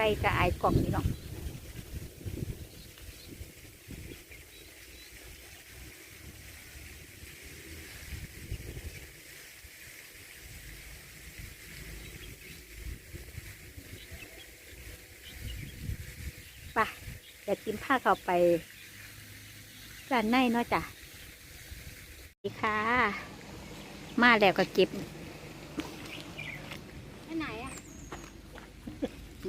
กลกับอายกล่องพี่น้องไปะเดี๋ยวจิ้มผ้าเข้าไปร้านในเนาะจ้ะสวัสดีค่ะ มาแล้วก็เก็บ ไปไหนอะ อ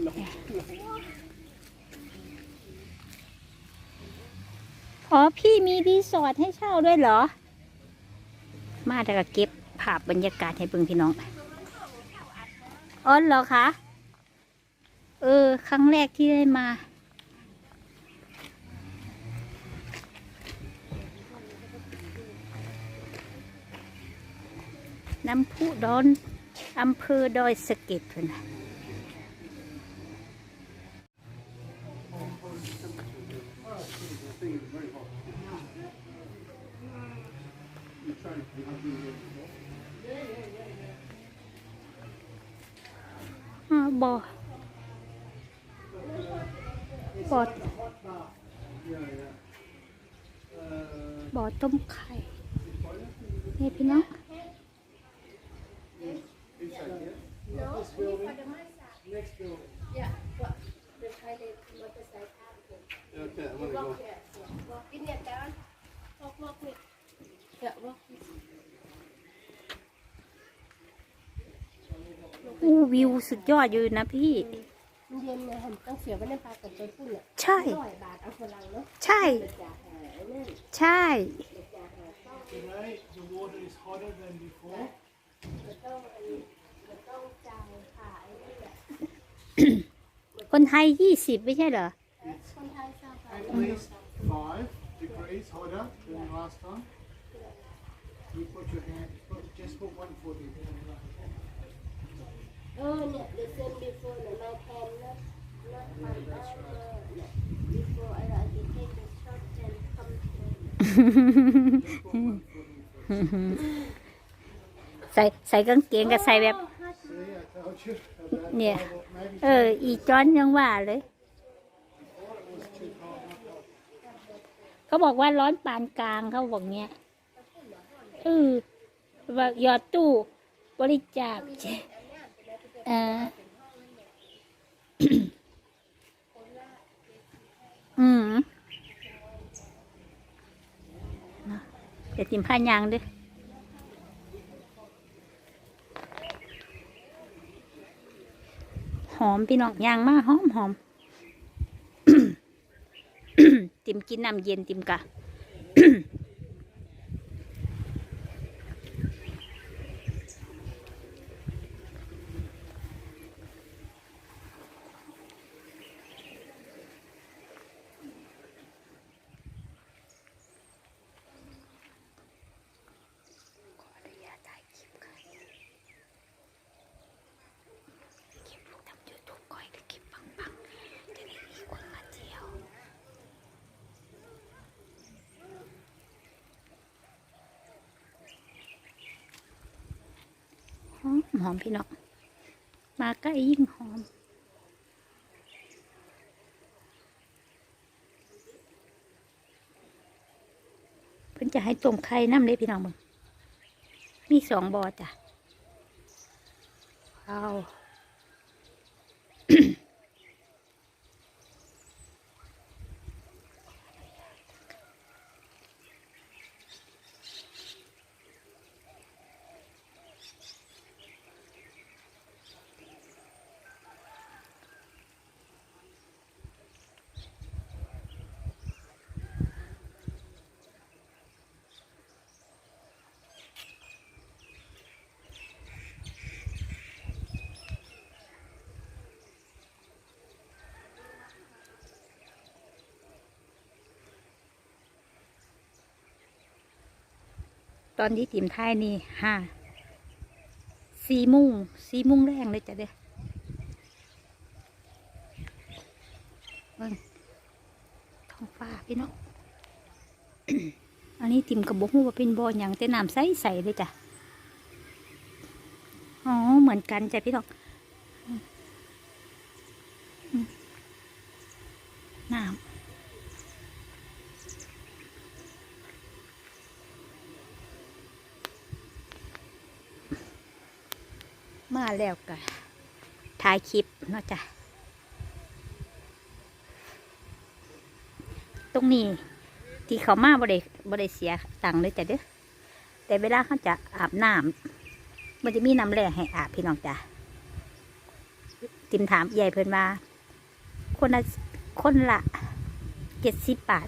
๋อ พี่มีรีสอร์ทให้เช่าด้วยเหรอ มาแล้วก็เก็บภาพบรรยากาศให้เบิ่งพี่น้องอ๋อเหรอคะ เออ ครั้งแรกที่ได้มา น้ำพุดอนอำเภอดอยสะเก็ดเพิ่นน่ะอ่าบ่อบ่อบ่อต้มไข่นี่พี่น้อง อู้วิวสุดยอดอยู่นะพี่ มันเย็นเลยเห็นต้องเสียไว้ในปากกับตัวพุ่นอะใช่ ร้อยบาทเอาคนลังเนาะใช่จ่าหาไอ้นั่นใช่ Tonight the water is hotter than before. มันต้องอันนี้มันต้องจ่ายค่ะไอ้นี่แหละคนไทยยี่สิบไม่ใช่เหรอ At least five degrees hotter than last time. You put your hand, put, just put one foot in. เออเนี่ย the same before เนี่ย my pen นะ not my other เนี่ย before I like to take the shot and come to ใส่ใส่กางเกงกับใส่แบบ See, I told you about Yeah. five or maybe เออ อีจอนยังว่าเลย เขาบอกว่าร้อนปานกลางเขาบอกเนี้ยเออว่าหยอดตู้บริจาคเอออืมเดี๋ยวติมผ้ายางด้วยหอมพี่น้องยางมากหอมหอม ติมกินน้ำเย็นติมกะ ขออนุญาตถ่ายคลิปค่ะคลิปลูกทำยูทูบก่อยแต่คลิปปังๆจะได้มีคนมาเที่ยว หอมพี่น้องมาใกล้ยิ่งหอม เพิ่นจะให้ต้มไข่น้ำเลยพี่น้องมึงมีสองบอจ้ะว้าว ตอนที่ติ่มไทยนี่ห้าสี่มุงสี่มุงแรงเลยจ้ะเด้อเบิ่งท้องฟ้าพี่น้องอันนี้ติ่มกระบอกว่าเป็นบอลอย่างแต่น้ำใสใสเลยจ้ะอ๋อเหมือนกันจ้ะพี่น้อง น อืมน้ำ มาแล้วก็ถ่ายคลิปเนาะจ้ะ ตรงนี้ที่เขามาบ่ได้บ่ได้เสียตังค์เลยจ้ะเด้อแต่เวลาเขาจะอาบน้ำมันจะมีน้ำแร่ให้อาบพี่น้องจ้ะติมถามใหญ่เพิ่นว่าคนละคนละเจ็ดสิบบาท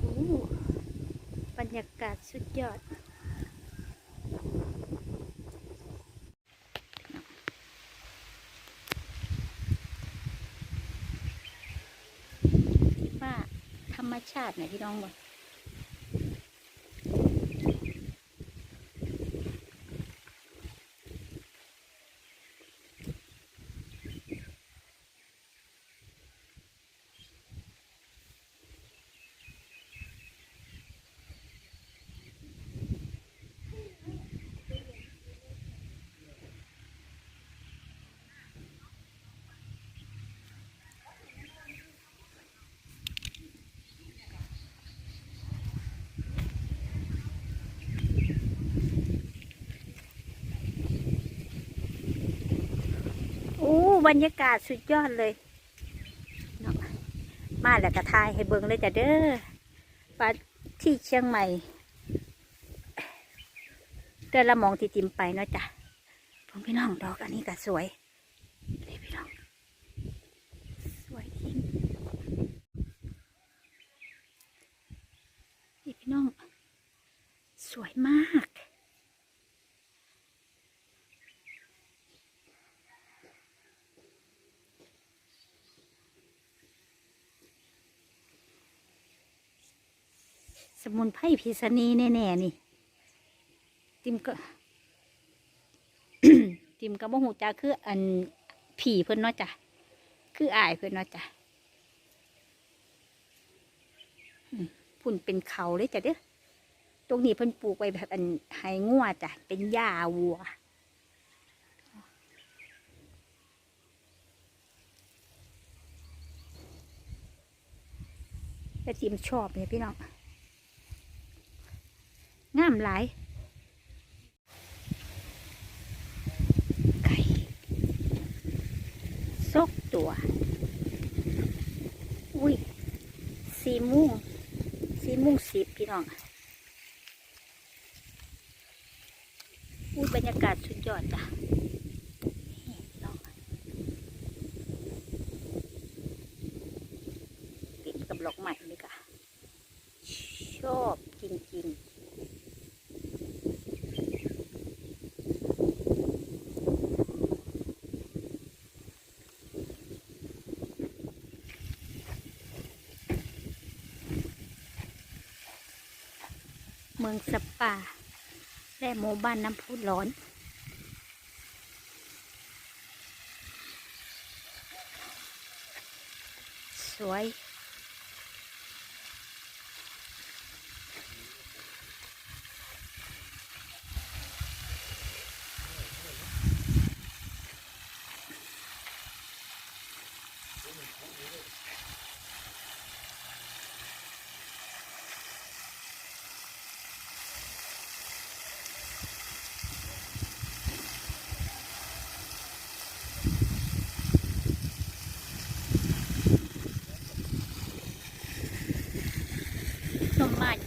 โอ้บ รยากาศสุดยอดว่าธรรมชาติไหนพี่น้องบ่โอ้บ รรยากาศสุดยอดเลยเนาะมาแล้วก็ทายให้เบิ่งเลยจ้ะเด้อปาที่เชียงใหม่เดือนละมองที่จิมไปเนาะจ้ะพ่อพี่น้องดอกอันนี้ก็สวยนี่พี่น้องสวยจริงนี่พี่น้อง สวยมาก สมุนไพรพิษณีแน่ๆนี่ ติมก็ ติมก็บ่หูจ้าคืออันผีเพิ่นเนาะจ้ะคืออายเพิ่นเนาะจ้ะพุ่นเป็นเขาเลยจ้ะเด้อตรงนี้เพิ่นปลูกไว้แบบอันไห้งัวจ้ะเป็นหญ้าวัวแต่ติมชอบเนี่ยพี่น้อง งามหลายไก่ซกตัว อุ้ยสีม่วงสีม่วงสีพี่น้องอุ้ยบรรยากาศสุดยอดจ้ะนี่พี่น้องติดกับดอกใหม่เลยค่ะ ชอบจริงๆ เมืองสปา และหมู่บ้านน้ำพุร้อน สวย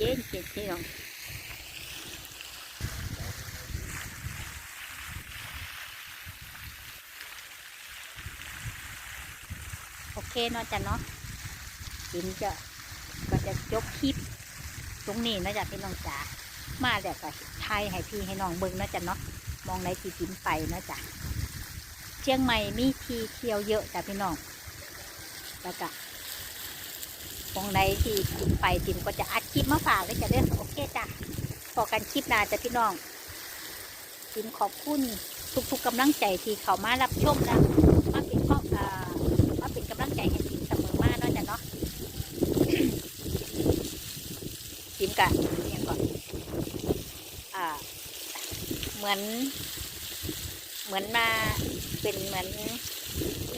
ย็นเจ็ดพี่น้องโอเคเนาะจ้ะเนาะจิมจะก็จะยกคลิป ตรงนี้นาะจ้ะพี่น้องจ๋ามาเดี๋ยวก็ทายให้พี่ให้น้องเบิ่งนาะจ้ะเนาะมองในที่จิมไปนาะจ้ะเชียงใหม่มีที่เที่ยวเยอะจ้ะพี่น้องแล้วก็ ตรงไหนที่ติมไปติมก็จะอัดคลิปมาฝากเลยจะเด้อโอเคจ้ะพอกันคลิปหน้าจ้ะพี่น้องติมขอบคุณทุกๆกำลังใจที่เขามารับชมนะมาเป็นข้ออามาเป็นกำลังใจให้ติมเสมอมาเนาะจ้ะเนาะติมกะเนี่ยก่อนอ่าเหมือน เหมือนมาเป็นเหมือน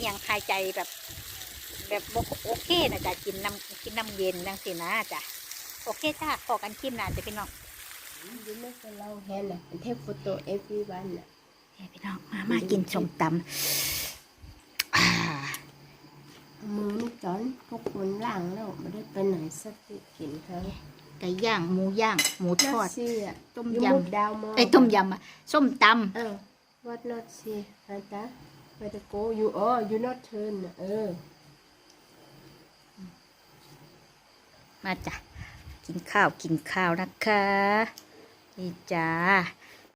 อย่างหายใจแบบ แบบบ่โอเคนะจ๊ะกินน้ำกินน้ำเย็นจังสินะจ๊ะโอเคจ้าพอกันคลิปหน้าจ้ะพี่น้อง You make a long hand and take photo everyone. ให้พี่น้องมามากินส้มตำอ่า มือนี่จอนพวกคนล่างแล้วไม่ได้ไปไหนสักทีกินเขาไก่ย่างหมูย่างหมูทอด ซีอะต้มยูยำมุกดาวมอไอ้ยต้มยำอะส้มตเออ what not see ฮันตา where to go you oh you not turn เออำ มาจ้ะ กินข้าวกินข้าวนะคะนี่จ้า